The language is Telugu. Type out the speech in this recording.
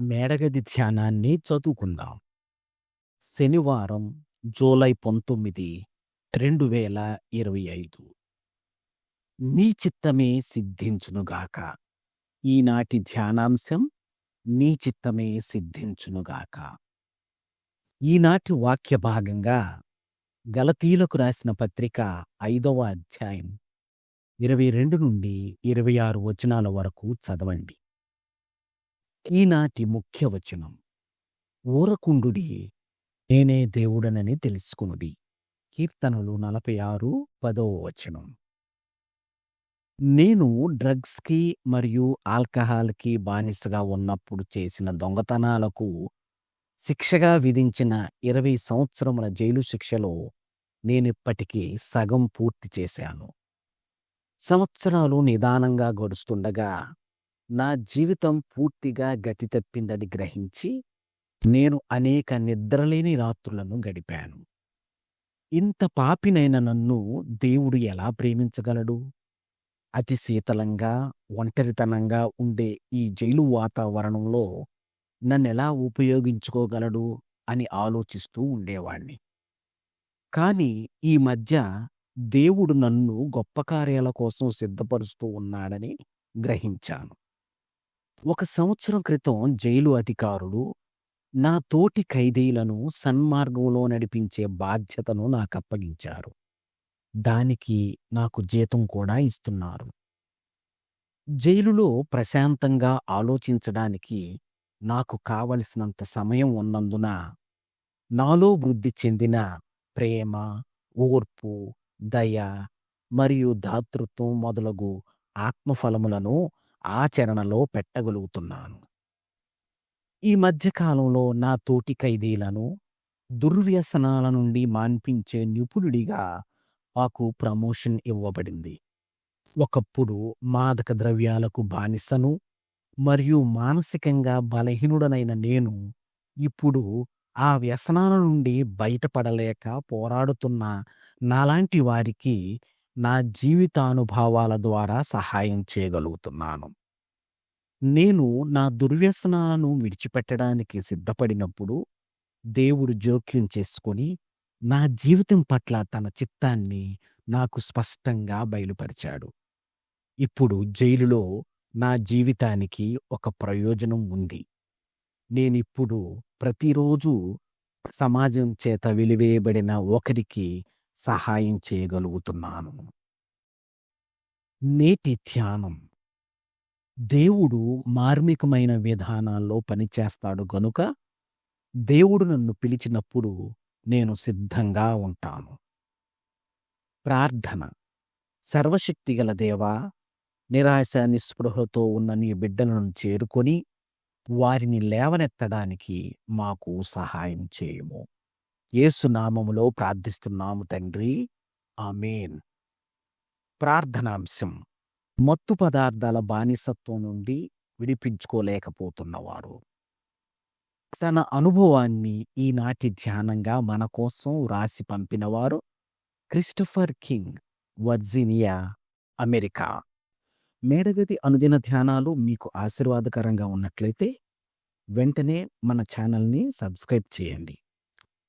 మేడగది ధ్యానాన్ని చదువుకుందాం. శనివారం జూలై పంతొమ్మిది రెండు వేల ఇరవై ఐదు. నీ చిత్తమే సిద్ధించునుగాక. ఈనాటి ధ్యానాంశం నీ చిత్తమే సిద్ధించునుగాక. ఈనాటి వాక్య భాగంగా గలతీలకు రాసిన పత్రిక ఐదవ అధ్యాయం ఇరవై రెండు నుండి ఇరవై ఆరు వచనాల వరకు చదవండి. ఈనాటి ముఖ్య వచనం. ఊరకుండుడి నేనే దేవుడనని తెలుసుకునుడి. కీర్తనలు నలభై ఆరు పదవ వచనం. నేను డ్రగ్స్కి మరియు ఆల్కహాల్కి బానిసగా ఉన్నప్పుడు చేసిన దొంగతనాలకు శిక్షగా విధించిన ఇరవై సంవత్సరముల జైలు శిక్షలో నేనిప్పటికీ సగం పూర్తి చేశాను. సంవత్సరాలు నిదానంగా గడుస్తుండగా నా జీవితం పూర్తిగా గతి తప్పిందని గ్రహించి నేను అనేక నిద్రలేని రాత్రులను గడిపాను. ఇంత పాపినైన నన్ను దేవుడు ఎలా ప్రేమించగలడు? అతి శీతలంగా ఒంటరితనంగా ఉండే ఈ జైలు వాతావరణంలో నన్నెలా ఉపయోగించుకోగలడు అని ఆలోచిస్తూ ఉండేవాణ్ణి. కాని ఈ మధ్య దేవుడు నన్ను గొప్ప కార్యాల కోసం సిద్ధపరుస్తూ ఉన్నాడని గ్రహించాను. ఒక సంవత్సరం క్రితం జైలు అధికారులు నా తోటి ఖైదీలను సన్మార్గంలో నడిపించే బాధ్యతను నాకు అప్పగించారు దానికి నాకు జీతం కూడా ఇస్తున్నారు. జైలులో ప్రశాంతంగా ఆలోచించడానికి నాకు కావలసినంత సమయం ఉన్నందున నాలో వృద్ధి చెందిన ప్రేమ ఓర్పు దయ మరియు దాతృత్వం మొదలగు ఆత్మఫలములను ఆచరణలో పెట్టగలుగుతున్నాను. ఈ మధ్యకాలంలో నా తోటి ఖైదీలను దుర్వ్యసనాల నుండి మాన్పించే నిపుణుడిగా మాకు ప్రమోషన్ ఇవ్వబడింది. ఒకప్పుడు మాదక ద్రవ్యాలకు బానిసను మరియు మానసికంగా బలహీనుడనైన నేను ఇప్పుడు ఆ వ్యసనాల నుండి బయటపడలేక పోరాడుతున్న నాలాంటి వారికి నా జీవితానుభవాల ద్వారా సహాయం చేయగలుగుతున్నాను. నేను నా దుర్వ్యసనాలను విడిచిపెట్టడానికి సిద్ధపడినప్పుడు దేవుడు జోక్యం చేసుకొని నా జీవితం పట్ల తన చిత్తాన్ని నాకు స్పష్టంగా బయలుపరిచాడు. ఇప్పుడు జైలులో నా జీవితానికి ఒక ప్రయోజనం ఉంది. నేనిప్పుడు ప్రతిరోజు సమాజం చేత వెలివేయబడిన ఒకరికి సహాయం చేయగలుగుతున్నాను. నేటి ధ్యానం. దేవుడు మార్మికమైన విధానాల్లో పనిచేస్తాడు గనుక దేవుడు నన్ను పిలిచినప్పుడు నేను సిద్ధంగా ఉంటాను. ప్రార్థన. సర్వశక్తిగల దేవా నిరాశ నిస్పృహతో ఉన్న నీ బిడ్డలను చేరుకొని వారిని లేవనెత్తడానికి మాకు సహాయం చేయము. యేసునామములో ప్రార్థిస్తున్నాము తండ్రి. ఆమెన్. ప్రార్థనాంశం. మత్తు పదార్థాల బానిసత్వం నుండి విడిపించుకోలేకపోతున్నవారు. తన అనుభవాన్ని ఈనాటి ధ్యానంగా మన కోసం రాసి పంపినవారు క్రిస్టఫర్ కింగ్ వర్జీనియా అమెరికా. మేడగది అనుదిన ధ్యానాలు మీకు ఆశీర్వాదకరంగా ఉన్నట్లయితే వెంటనే మన ఛానల్ని సబ్స్క్రైబ్ చేయండి.